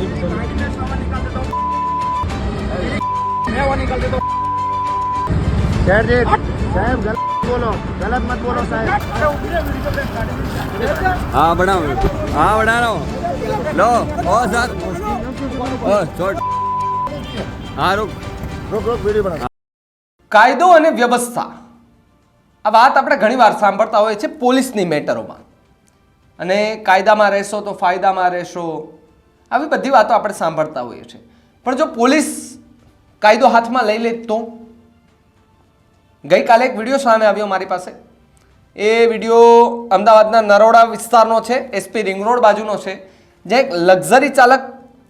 શેઠ જી સાહેબ ગલત બોલો ગલત મત બોલો સાહેબ હા, બનાવો. હા, બનાવો. લો, ઓ સર ઓ, છોડ. હા, રૂક. રોક રોક, વીડિયો બનાવો. કાયદો અને વ્યવસ્થા. આ વાત આપણે ઘણીવાર સાંભળતા હોઈએ છીએ પોલીસની મેટરોમાં. અને કાયદામાં રહેશો તો ફાયદામાં રહેશો. આવી બધી વાતો આપણે સાંભળતા હોઈએ છીએ. પણ જો પોલીસ કાયદો હાથમાં લઈ લે તો? ગઈકાલે એક વીડિયો સામે આવ્યો મારી પાસે. એ વીડિયો અમદાવાદના નરોડા વિસ્તારનો છે એસપી રિંગ રોડ બાજુનો છે, જ્યાં એક લક્ઝરી ચાલક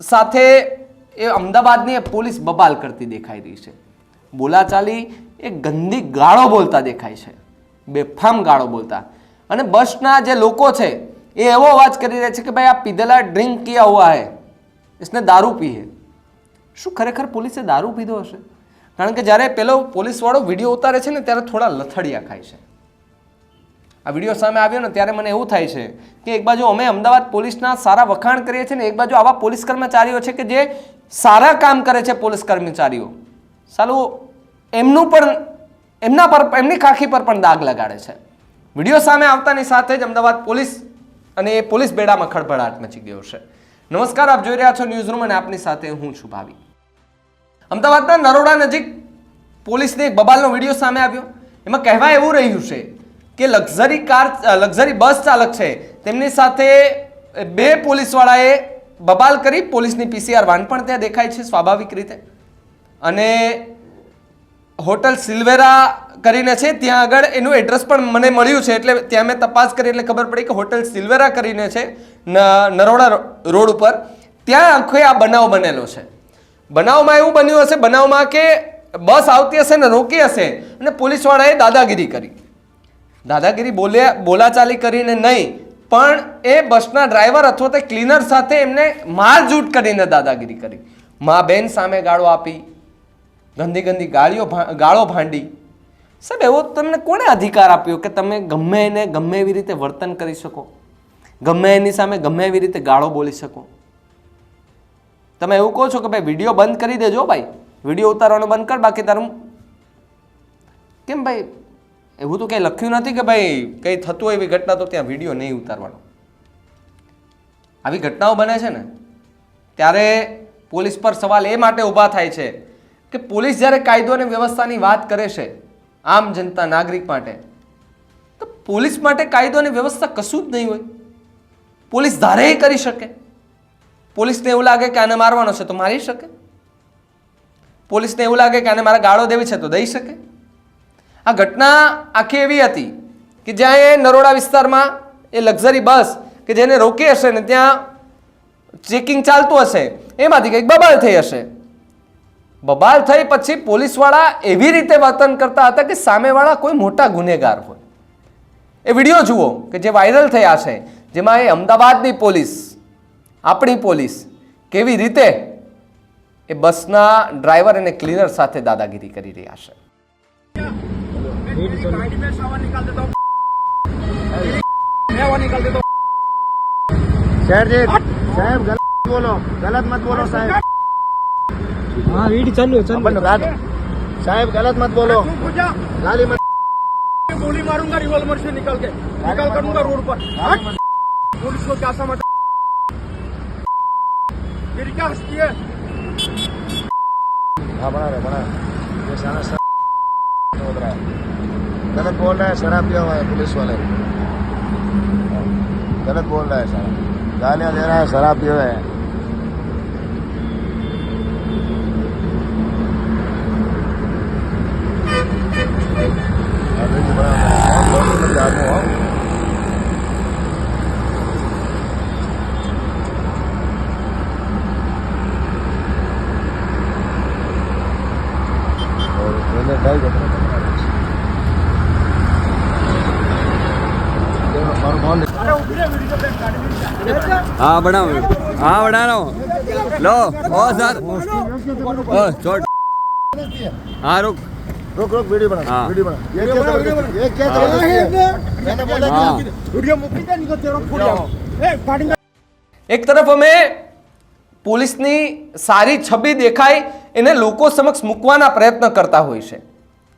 સાથે એ અમદાવાદની પોલીસ બબાલ કરતી દેખાઈ રહી છે. બોલાચાલી એ ગંદી ગાળો બોલતા દેખાય છે. બેફામ ગાળો બોલતા. અને બસના જે લોકો છે એ એવો અવાજ કરી રહ્યા છે કે ભાઈ આ પીધેલા ડ્રિંક કિયા હુઆ હે इसने दारू पी है શું ખરેખર પોલીસે દારૂ પીધો હશે કારણ કે જ્યારે પેલો પોલીસવાળો વિડીયો ઉતારે છે ને ત્યારે થોડા લથડિયા ખાય છે આ વિડીયો સામે આવ્યો ને ત્યારે મને એવું થાય છે કે એક બાજુ અમે અમદાવાદ પોલીસના સારા વખાણ કરીએ છીએ ને એક બાજુ આવા પોલીસ કર્મચારીઓ છે કે જે સારા કામ કરે છે પોલીસ કર્મચારીઓ સાલું એમનું પણ એમના પર એમની ખાખી પર પણ દાગ લગાડે છે વિડીયો સામે આવતાની સાથે જ અમદાવાદ પોલીસ અને એ પોલીસ બેડામાં ખળભળાટ મચી ગયો છે. નમસ્કાર, આપ જોઈ રહ્યા છો ન્યૂઝ રૂમ અને આપની સાથે હું છું ભાવી. અમદાવાદના નરોડા નજીક પોલીસને એક બબાલનો વીડિયો સામે આવ્યો. એમાં કહેવા એવું રહ્યું છે કે લક્ઝરી કાર લક્ઝરી બસ ચાલક છે. તેમની સાથે બે પોલીસવાળાએ બબાલ કરી પોલીસની પીસીઆર વાન પણ ત્યાં દેખાય છે સ્વાભાવિક રીતે. અને હોટલ સિલ્વેરા કરીને છે, ત્યાં આગળ એનું એડ્રેસ પણ મને મળ્યું છે, એટલે ત્યાં મેં તપાસ કરી, એટલે ખબર પડી કે હોટલ સિલ્વેરા કરીને છે નરોડા રોડ ઉપર ત્યાં આખો આ બનાવ બનેલો છે. બનાવમાં એવું બન્યું હશે, બનાવમાં કે બસ આવતી હશે ને રોકી હશે, અને પોલીસવાળાએ દાદાગીરી કરી. દાદાગીરી બોલ્યા, બોલાચાલી કરીને નહીં, પણ એ બસના ડ્રાઈવર અથવા તો ક્લીનર સાથે એમને મારઝૂટ કરીને દાદાગીરી કરી. મા બેન સામે ગાળો આપી, ગંદી ગંદી ગાળીઓ ગાળો ભાંડી સાહેબ, એવો તમને કોણે અધિકાર આપ્યો કે તમે ગમે એને ગમે એવી રીતે વર્તન કરી શકો? ગમે એની સામે ગમે એવી રીતે ગાળો બોલી શકો? તમે એવું કહો છો કે ભાઈ, વીડિયો બંધ કરી દેજો ભાઈ. વીડિયો ઉતારવાનો બંધ કર, બાકી તારું કેમ ભાઈ? એવું તો કંઈ લખ્યું નથી કે ભાઈ, કંઈ થતું હોય એવી ઘટના તો ત્યાં વીડિયો નહીં ઉતારવાનો. આવી ઘટનાઓ બને છે ને, ત્યારે પોલીસ પર સવાલ એ માટે ઊભા થાય છે કે પોલીસ જ્યારે કાયદો અને વ્યવસ્થાની વાત કરે છે આમ જનતા નાગરિક માટે. તો પોલીસ માટે કાયદો અને વ્યવસ્થા કશું જ નહીં હોય. પોલીસ ધારે કરી શકે. પોલીસને એવું લાગે કે આને મારવાનો છે તો મારી શકે. પોલીસને એવું લાગે કે આને મારે ગાળો દેવી છે તો દઈ શકે. આ ઘટના આખી એવી હતી કે જ્યાં એ નરોડા વિસ્તારમાં એ લક્ઝરી બસ કે જેને રોકી હશે ને ત્યાં ચેકિંગ ચાલતું હશે, એમાંથી કંઈક બબાલ થઈ હશે. બબાલ થઈ પછી પોલીસવાળા એવી રીતે વર્તન કરતા હતા કે સામેવાળા કોઈ મોટા ગુનેગાર હોય. એ વીડિયો જુઓ કે જે વાયરલ થયા છે, જેમાં એ અમદાવાદની પોલીસ, આપણી પોલીસ કેવી રીતે એ બસના ડ્રાઈવર અને ક્લીનર સાથે દાદાગીરી કરી રહ્યા છે. સાહેબ બોલો, ગલત મત બોલો, સાહેબ. हाँ वीडियो चालू है चालू अपन साहेब गलत मत बोलो। गाली मत गोली मारूँगा रिवॉल्वर से निकल के। निकल करूँगा रोड पर। पुलिस को क्या समझ फिर क्या हंसती है? हाँ बना रहे बना। रहे। ये सारा शराब बोल रहा है। गलत बोल रहा है शराब पिया हुआ है पुलिस वाले। हाँ, गलत बोल रहा है सारा। गालियाँ दे रहा है शराब पिए हुए है। ब्रिज बनाया हुआ हाँ बना हाँ बना रहा हूँ। लो, ओ, सर। ओ छोट हाँ रुक। रोक रोक वीडियो बना हाँ। वीडियो बना ये क्या जबरदस्ती ये क्या जबरदस्ती है मैंने बोला हाँ वीडियो मुक्ति का निकल तेरा फुट जाओ ए फाड़ूंगा એક તરફ અમે પોલીસની સારી છબી દેખાય એને લોકો સમક્ષ મૂકવાના પ્રયત્ન કરતા હોય છે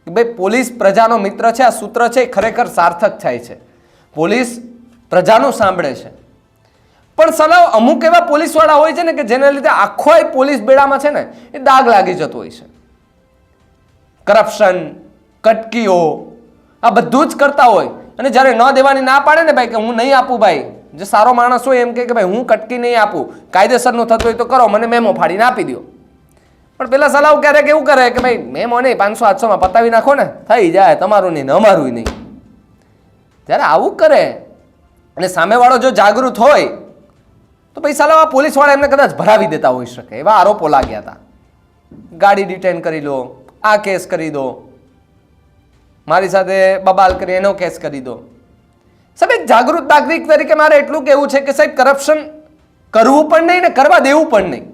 કે ભાઈ પોલીસ પ્રજાનો મિત્ર છે આ સૂત્ર છે એ ખરેખર સાર્થક થાય છે પોલીસ પ્રજાનું સાંભળે છે પણ સલાહ અમુક એવા પોલીસવાળા હોય છે ને કે જેના લીધે આખો પોલીસ બેડામાં છે ને એ દાગ લાગી જતો હોય છે કરપ્શન, કટકીઓ, આ બધું જ કરતા હોય. અને જ્યારે ન દેવાની ના પાડે ને ભાઈ કે હું નહીં આપું ભાઈ, જે સારો માણસ હોય એમ કે ભાઈ હું કટકી નહીં આપું, કાયદેસરનું થતું હોય તો કરો, મને મેમો ફાડીને આપી દો પણ પેલા સલાહ ક્યારેક એવું કરે કે ભાઈ મેમો નહીં, પાંચસો, આઠસોમાં પતાવી નાખો ને, થઈ જાય, તમારું નહીં અમારું નહીં. જ્યારે આવું કરે, અને સામેવાળો જો જાગૃત હોય, તો પછી સાલા પોલીસવાળા એમને કદાચ ભરાવી દેતા હોઈ શકે, એવા આરોપો લાગ્યા હતા. ગાડી ડિટેન કરી લો આ કેસ કરી દો. મારી સાથે બબાલ કરી એનો કેસ કરી દો. સાહેબ જાગૃત નાગરિક તરીકે મારે એટલું કહેવું છે કે સાહેબ કરપ્શન કરવું પણ નહીં ને કરવા દેવું પણ નહીં.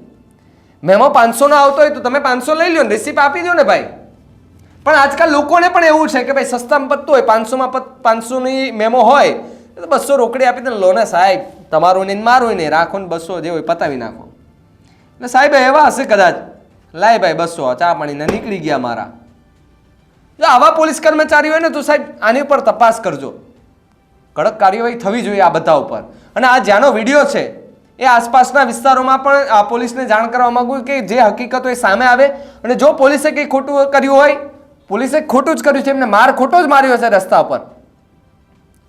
મેમો પાંચસો નો આવતો હોય તો તમે પાંચસો લઈ લો ને આપી દો ને ભાઈ. પણ આજકાલ લોકોને પણ એવું છે કે ભાઈ સસ્તામાં પત્તું હોય, પાંચસોમાં પાંચસોની મેમો હોય, તો બસો રોકડી આપી દે ને લો ને સાહેબ. તમારું નહીં ને મારું નહીં રાખો ને બસો જે હોય પતાવી નાખો. એટલે સાહેબ, એવા હશે કદાચ. લાય ભાઈ બસો ચા પાણીને નીકળી ગયા મારા. જો આવા પોલીસ કર્મચારી હોય ને તો સાહેબ, આની ઉપર તપાસ કરજો. કડક કાર્યવાહી થવી જોઈએ આ બધા ઉપર. અને આ જ્યાંનો વીડિયો છે, એ આસપાસના વિસ્તારોમાં પણ આ પોલીસને જાણ કરવા માંગુ કે જે હકીકતો એ સામે આવે. અને જો પોલીસે કંઈ ખોટું કર્યું હોય, પોલીસે ખોટું જ કર્યું છે, એમને માર ખોટો જ માર્યો છે રસ્તા ઉપર.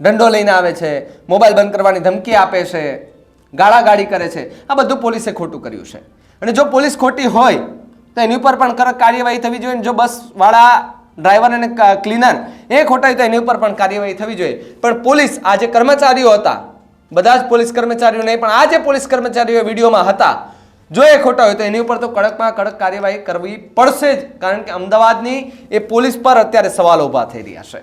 દંડો લઈને આવે છે, મોબાઈલ બંધ કરવાની ધમકી આપે છે, ગાળાગાળી કરે છે. આ બધું પોલીસે ખોટું કર્યું છે. અને જો પોલીસ ખોટી હોય તો એની ઉપર પણ કડક કાર્યવાહી થવી જોઈએ જો બસવાળા ડ્રાઈવર અને ક્લીનર એ ખોટા તો એની ઉપર પણ કાર્યવાહી થવી જોઈએ. પણ પોલીસ આ જે કર્મચારીઓ હતા, બધા જ પોલીસ કર્મચારીઓ નહીં, પણ આ જે પોલીસ કર્મચારીઓ વિડીયોમાં હતા, જો એ ખોટા હોય તો એની ઉપર તો કડકમાં કડક કાર્યવાહી કરવી પડશે જ. કારણ કે અમદાવાદની એ પોલીસ પર અત્યારે સવાલો ઊભા થઈ રહ્યા છે.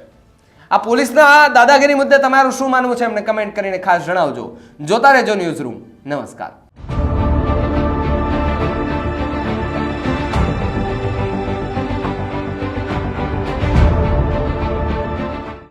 આ પોલીસના આ દાદાગીરી મુદ્દે તમારું શું માનવું છે? એમને કમેન્ટ કરીને ખાસ જણાવજો. જોતા રહેજો ન્યૂઝ રૂમ. નમસ્કાર.